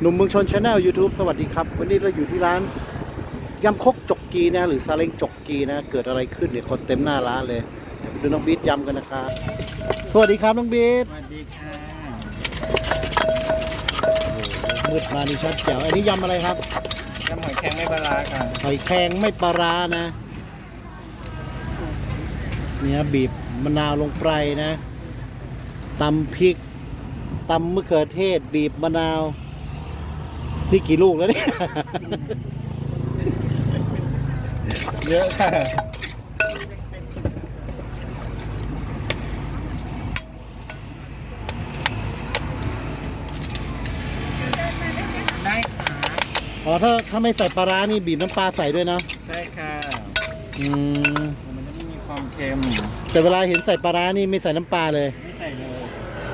หนุ่มเมืองชนชาแนล YouTube สวัสดีครับ วันนี้เราอยู่ที่ร้านยำครกจกกีนะ หรือซาเล้งจกกีนะ เกิดอะไรขึ้นเนี่ยคนเต็มหน้าร้านเลยเดี๋ยวไปดูน้องบีทยำกันนะครับสวัสดีครับน้องบีทสวัสดีค่ะมืดมานี่ชัดแจ๋วอันนี้ยำอะไรครับยำหอยแครงไม่ปลาร้าค่ะหอยแครงไม่ปลาร้านะเนี่ยบีบมะนาวลงไปนะตำพริกตำมะเขือเทศ บีบมะนาว นี่กี่ลูกแล้วเนี่ย เยอะค่ะได้ค่ะอ๋อถ้าถ้าไม่ใส่ปลาร้านี่บีบน้ำปลาใส่ด้วยนะ ใช่ค่ะ อืม มันจะไม่มีความเค็ม แต่เวลาเห็นใส่ปลาร้านี่ไม่ใส่น้ำปลาเลย ไม่ใส่เลย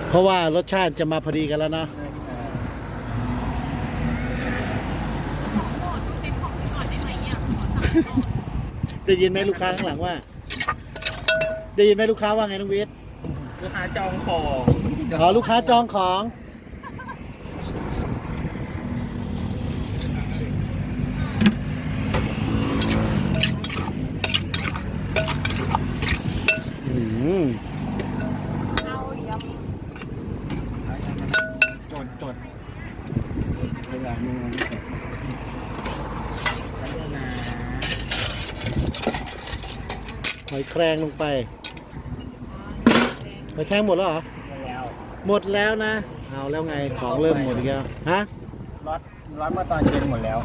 เพราะว่ารสชาติจะมาพอดีกันแล้วนะ ใช่ค่ะ ได้ยินไหมลูกค้าข้างหลังว่า ได้ยินไหมลูกค้าว่าไงน้องวิทย์ลูกค้าจองของอ๋อลูกค้าจองของ อืม จดจดเวลามึงไม่เสร็จแล้วนะ หอย แครงลงไปหอยแครงหมดแล้วเหรอ แล้วหมดแล้วนะ เอาแล้วไงของเริ่มหมดอีกแล้วฮะร้อนร้อนเมื่อตอนเย็นหมดแล้ว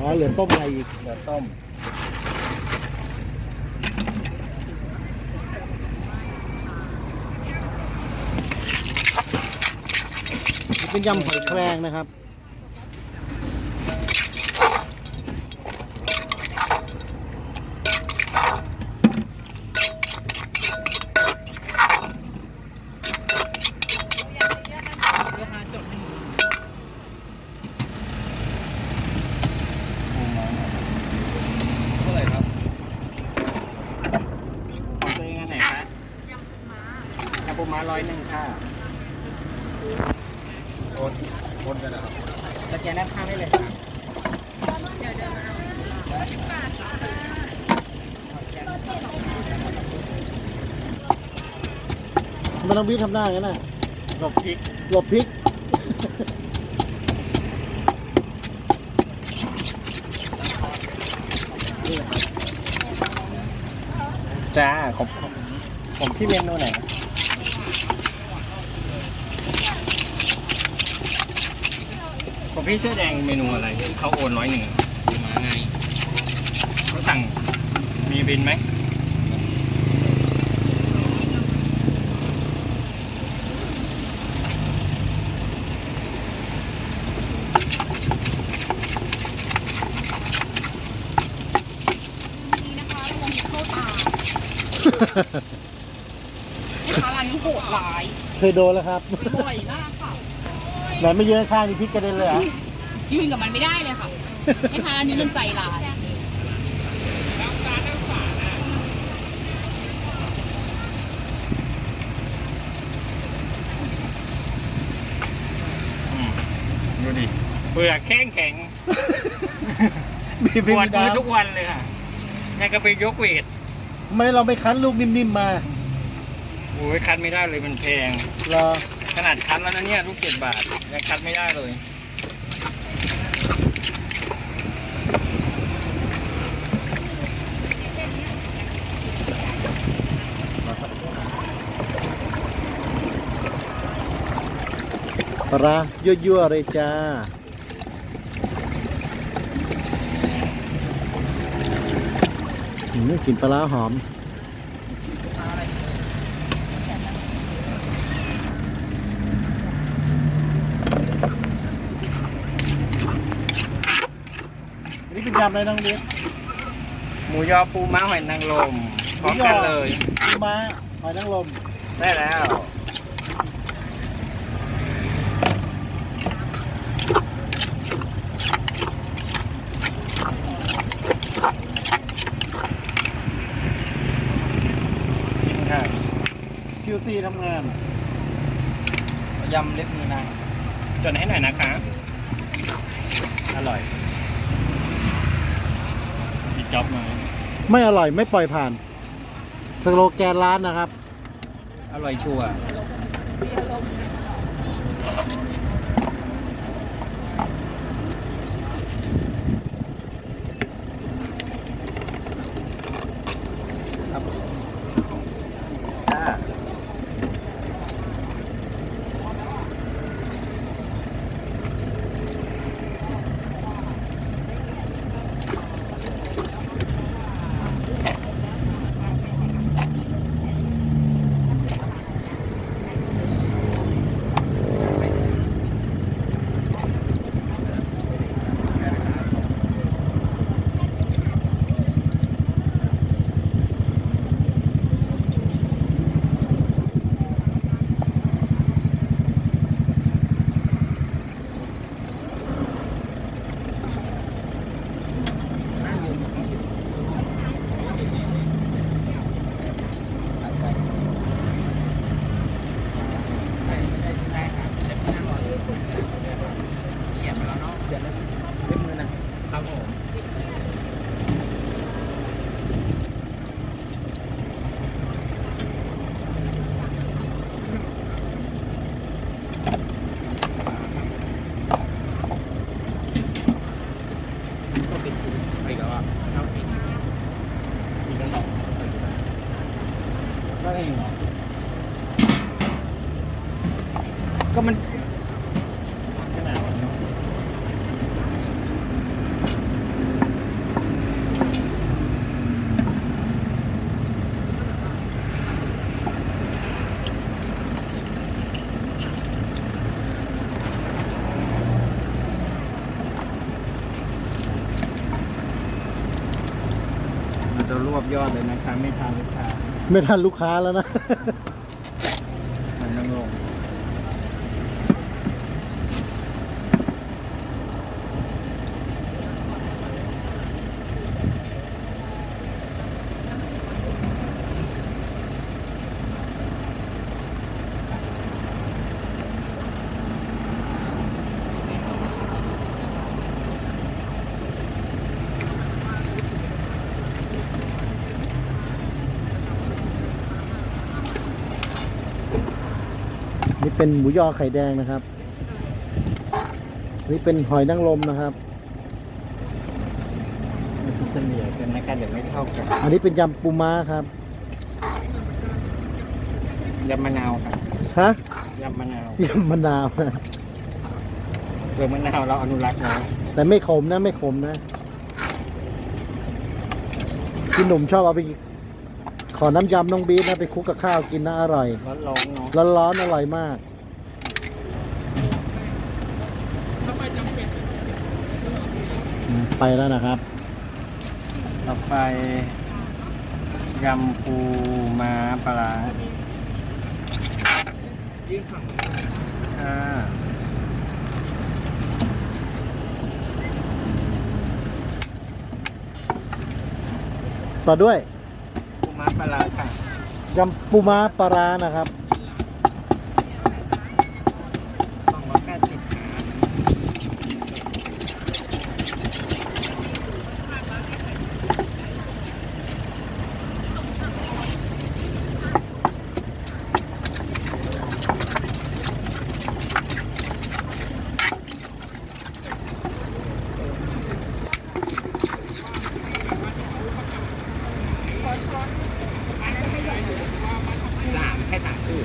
อ๋อเหลือต้มอะไรอีก เดี๋ยวต้มนี่เป็นยำหอยแครงนะครับ เท่าไหร่ครับของตัวเองอันไหนคะยำปู ม้าร้อยหนึ่งค่ะโอนโอนกันนะครับสแกนด้านข้างได้เลยค่ะมันต้องวิทำหน้าอย่างนั้นนะหลบพริกหลบพริก จ้าผมผมผมพี่เมนูไหน ผมพี่เสื้อแดงเมนูอะไรที่เขาโอนร้อยหนึ่งมาไงเขาสั่งมีบินไหมแม่ค้าร้านนี้โหดร้ายเคยโดนแล้วครับ บ่อยมากค่ะ ไหนไม่เยอะข้างนี่พริกกระเด็นเลยเหรอยืนกับมันไม่ได้เลยค่ะแม่ค้าร้านนี้มันใจร้ายอืมดูดิเปลือกแข็งแข็งมีปพริกวดมีมือน้ำทุกวันเลยค่ะแม่ก็ไปยกเวททำไมเราไม่คั้นลูกนิ่มๆมาโอ้ยคัดไม่ได้เลยมันแพง เหรอข นาดคัดแล้วนะเนี่ยลูกเจ็ดบาทยังคัดไม่ได้เลยปลาร้ายั่วๆเลยจ้าอืมกลิ่นปลาหอม อันนี้เป็นยำอะไรน้องเลี้ยงหมูยอปูม้าหอยนางรมพร้อมกันเลย ปูม้าหอยนางรมได้แล้ว ชิมค่ะ QC ทำงาน ยำเล็บมือนางจดให้หน่อยนะคะ อร่อยมี จ็อบมาไม่อร่อยไม่ปล่อยผ่าน สโลแกนร้านนะครับ อร่อยชัวร์ครับอ่า เขียนไปแล้วเนาะเขียนแล้วเล่มมือนะครับผม ก็ปิดไปแล้วอะเอาไปมีกันหรอกก็เองเหรอก็มันขนาดนั้นเนาะ มันจะรวบยอดเลยนะครับไม่ทานลูกค้า ไม่ทันลูกค้าแล้วนะ เป็นหมูยอไข่แดงนะครับ นี่เป็นหอยนางรมนะครับมันคือเฉลี่ยกันนะครับเดี๋ยวไม่เท่ากันอันนี้เป็นยำปูม้าครับยำมะนาวครับฮะยำมะนาวยำมะนาวนะเปลือกมะนาวเราอนุรักษ์ไว้แต่ไม่ขมนะ ไม่ขมนะพี่หนุ่มชอบเอาไปขอน้ำยำน้องบีทนะไปคลุกกับข้าวกินนะอร่อย ร้อนๆเนาะร้อนๆอร่อยมากอืม ไปแล้วนะครับ ต่อไปยำปูม้าปลาร้าอ่าต่อด้วยปูม้าปลาร้าค่ะยำปูม้าปลาร้านะครับ สองร้อยแปดสิบค่ะ สามแค่สามคู่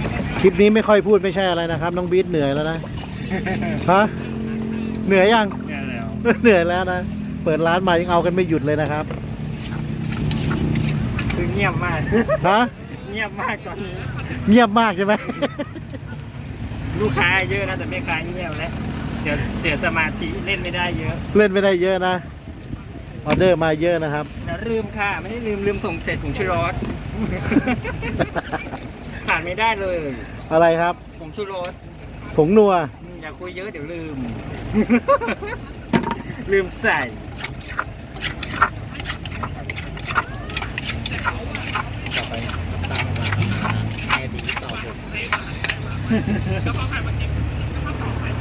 คลิ ปนี้ไม่ค่อยพูดไม่ใช่อะไรนะครับ น้องบีทเหนื่อยแล้วนะฮะเหนื่อยยังเนี่ยแล้วเหนื่อยแล้วนะเปิดร้านมายังเอากันไม่หยุดเลยนะครับ คือเงียบมาก ฮะเงียบมากตอนนี้ เงียบมากใช่ไหม ลูกค้าเยอะนะแต่ไม่ค้าเงียบแล้วเดี๋ยวเสียสมาธิเล่นไม่ได้เยอะเล่นไม่ได้เยอะนะออเดอร์มาเยอะนะครับแต่ลืมค่ะ ไม่ได้ลืมลืมส่งเสร็จผงชูรสขาด ไม่ได้เลย อะไรครับผงชูรสผงนัว อืมอย่าคุยเยอะเดี๋ยวลืม ลืมใส่ต่อไปตั้งมาแค่ดีต่อผม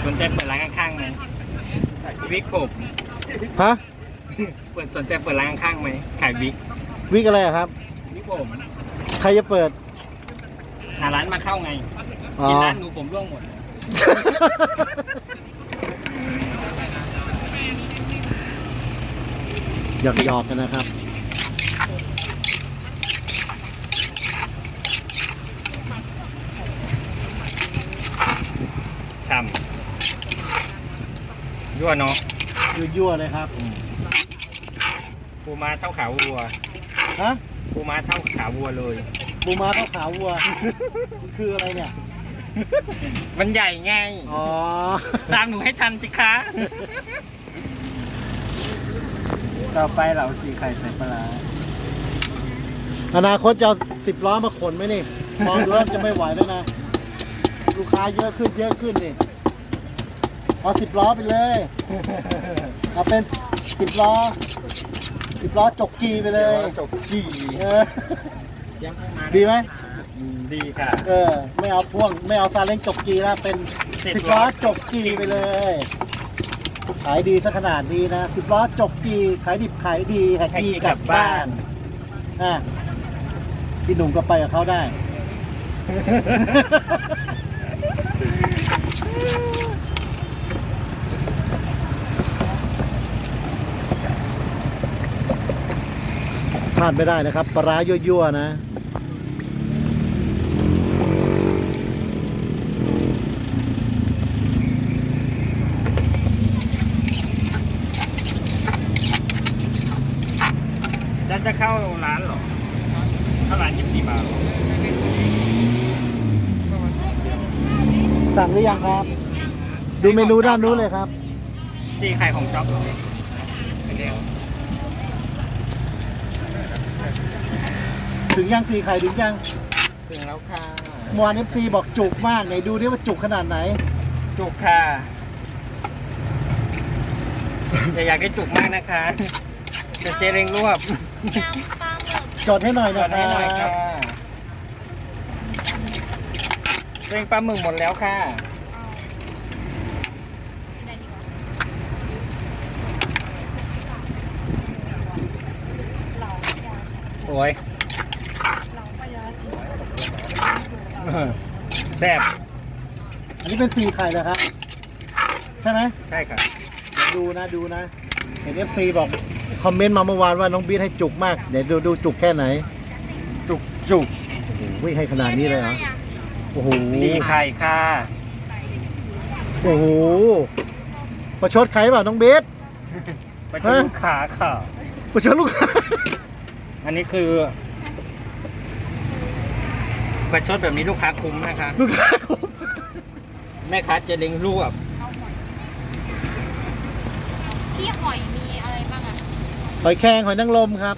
สนใจเปิดร้านข้างๆไหมวิกผมฮะ เปิดสนใจเปิดร้านข้างๆไหมขายวิกวิกอะไรอะครับวิกผม ใครจะเปิด หาร้านมาเข้าไงอ๋อ กินร้านหนูผมร่วงหมด หยอกหยอกๆกันนะครับ ช่ำยั่วเนาะยั่วๆเลยครับ ปูม้าเท่าขาวัวฮะปูม้าเท่าขาวัวเลย ปูม้าข้าวขาววัว คืออะไรเนี่ย มันใหญ่ไง อ๋อ ตามหนูให้ทันสิคะ ต่อไปเราสีไข่ใส่ปลาร้าอนาคตจะเอาสิบล้อมาขนไหมนี่มองดูแล้วจะไม่ไหวแล้วนะ ลูกค้าเยอะขึ้นเยอะขึ้นนี่เอาสิบล้อไปเลย เอาเป็นสิบล้อสิบล้อจกกีไปเลยจบกี่ เออยังข้างมา ดีไหมดีค่ะ เออ ไม่เอาพ่วง ไม่เอาซาเล้งจกกีแล้วเป็นสิบสิบล้ล้ออ จกกีไปเลย ขายดีซะขนาดนี้นะสิบล้อจกกีขายดิบขายดีขายดีกลับบ้านอะพี่หนุ่มก็ไปกับเขาได้ พลาดไม่ได้นะครับปลาร้ายั่วๆนะจะจะเข้าร้านเหรอ เข้าร้านยี่สิบสี่บาทเหรอ สั่งห รือยังครับ ดูเมนูด้านนู้นเลยครับสี่ไข่ของจ๊อบเหรอเดียวถึงยังสี่ไข่ถึงยังถึงแล้วค่ะมวานเอฟซีบอกจุกมากไหนดูดิว่าจุกขนาดไหน จุกค่ะอย่าอยากได้จุกมากนะคะจะเจเรงรวบจดให้หน่อยก่อนะนคให้หน่อยรัค่ะบเร่งปลาหมึกหมดแล้วค่ะ อ้ยแซ่บอันนี้เป็นสี่ไข่เหรอครับ ใช่ไหมใช่ค่ะดูนะดูนะเห็นเอฟซีบอกคอมเมนต์มาเมื่อวานว่าน้องบีทให้จุกมาก เดี๋ยวดูดูจุกแค่ไหน จุกจุกโอ้โหให้ขนาดนี้เลยเหรอโอ้โหสี่ไข่ค่ะโอ้โหประชดใครเปล่าน้องบีทไปจุลูกขาค่ะประชดลูกค้า อันนี้คือประชดแบบนี้ลูกค้าคุ้มนะคะ ลูกค้าคุ้มแม่ค้าเจะเล็งรวบพี่หอยมีอะไรบ้างอะหอยแครงหอยนางรมครับ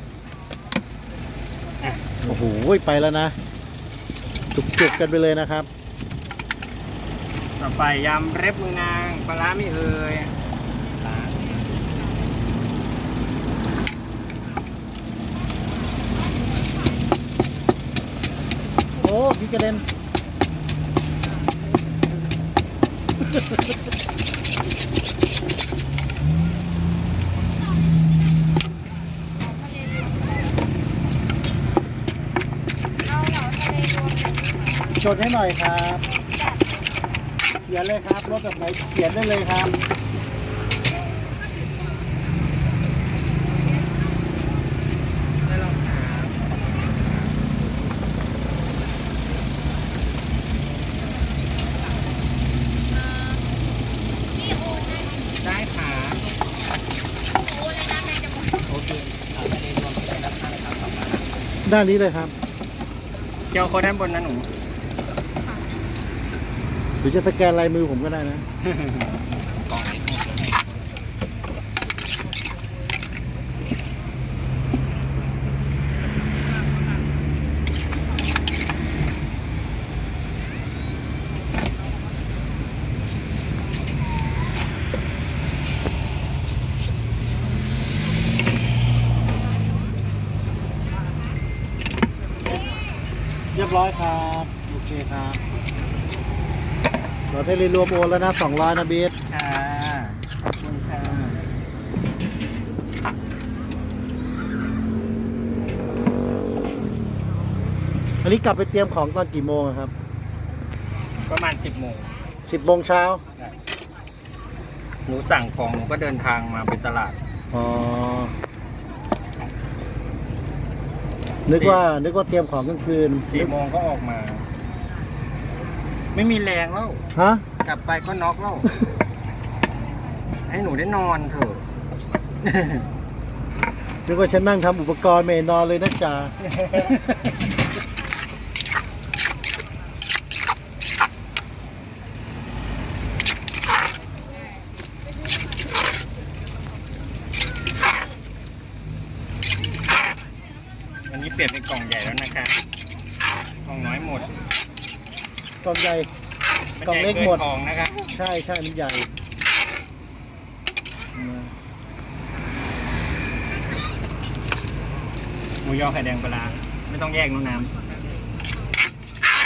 อะโอ้โหไปแล้วนะ จุกๆกันไปเลยนะครับ ต่อไปยำเร็บมือนางปลาร้าไม่เอ่ย โอ้พี่กระเด็นเอาเหลาทะเลรวมกันจดให้หน่อยครับ เขียนเลยครับ รถแบบไหนเขียนได้เลยครับ พี่โอนได้ไหม ได้ค่ะ โอนเลยนะแม่จะหมด โอเคเอาทะเลรวมเป็นราคาครับสองบาท ด้านนี้เลยครับเจียวโค้ดด้านบนนะหนู หรือจะสแกนลายมือผมก็ได้นะ ก่อนนิดนึง ร้ อยครับ โอเคครับเราได้เลยรวมโอนแล้วนะสองร้อยนะบีทค่ะขอบคุณค่ะอันนี้กลับไปเตรียมของตอนกี่โมงอะครับประมาณสิบโมงสิบโมงเช้าหนูสั่งของหนูก็เดินทางมาเป็นตลาด อ๋อ นึกว่านึกว่าเตรียมของกลางคืนสี่โมงก็ออกมา ไม่มีแรงแล้วฮะกลับไปก็น็อกแล้ว ให้หนูได้นอนเถอะ นึกว่าฉันนั่งทำอุปกรณ์ไม่นอนเลยนะจ๊ะ วันนี้เปลี่ยนเป็นกล่องใหญ่แล้วนะคะ กล่องน้อยหมดกล่องใหญ่มันกล่องใญ่เล็กนหมดของนะคะใช่ใช่มันใหญ่อืมหมูยอไข่แดงปลาร้าไม่ต้องแยกน้ำน้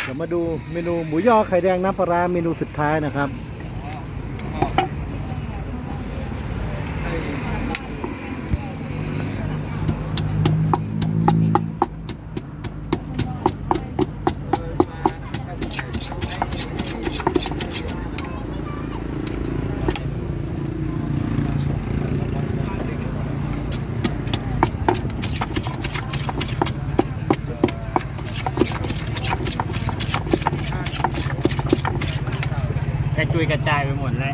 เดี๋ยวมาดูเมนูหมูยอไข่แดงน้ำปลาร้าเมนูสุดท้ายนะครับ จุยกระจายไปหมดเลย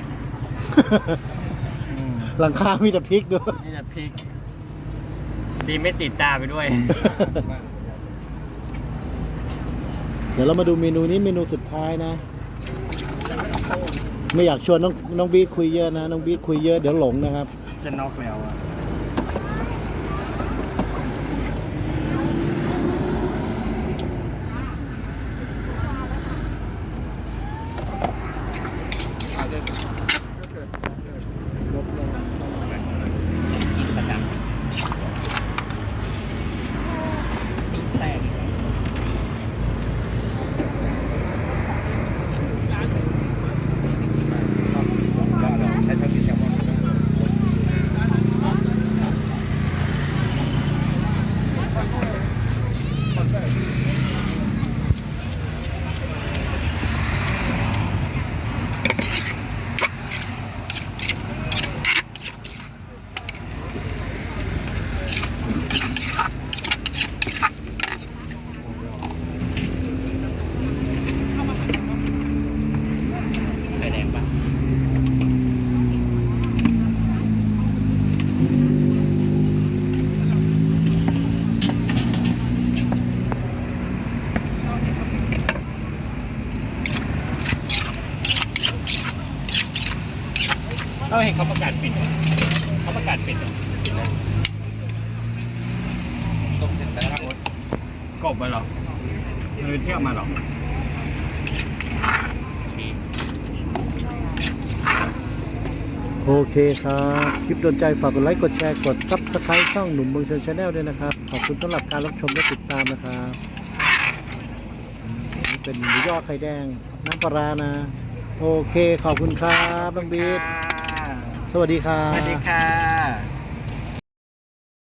อืมหลังคามีแต่พริกด้วยนี่จะพริก ดีไม่ติดตาไปด้วย เดี๋ยวเรามาดูเมนูนี้เมนูสุดท้ายนะ ไม่อยากชวนน้องน้องบีทคุยเยอะนะ น้องบีทคุยเยอะเดี๋ยวหลงนะครับ จะน็อกแล้วอะ กินประจำปิ้งแตกอีกแล้ว ใช้ทั้งที่แซลมอน ไข่แดงปะ เราเห็นเขาประกาศปิดเหรอเขาประกาศปิดเหรอต้มเสร็จแล้วครับกบไปเหรอหรือเที่ยวมาเหรอโอเคครับ คลิปโดนใจฝากกดไลค์ กดแชร์ กดซับสไครต์ช่องหนุ่มเมืองชนชาแนลด้วยนะครับ ขอบคุณสำหรับการรับชมและติดตามนะครับอืมนี่เป็นหมูยอไข่แดงน้ำปลาร้านะ โอเค ขอบคุณครับน้องบีทค่ะส วัสดีครับ สวัสดีค่ะ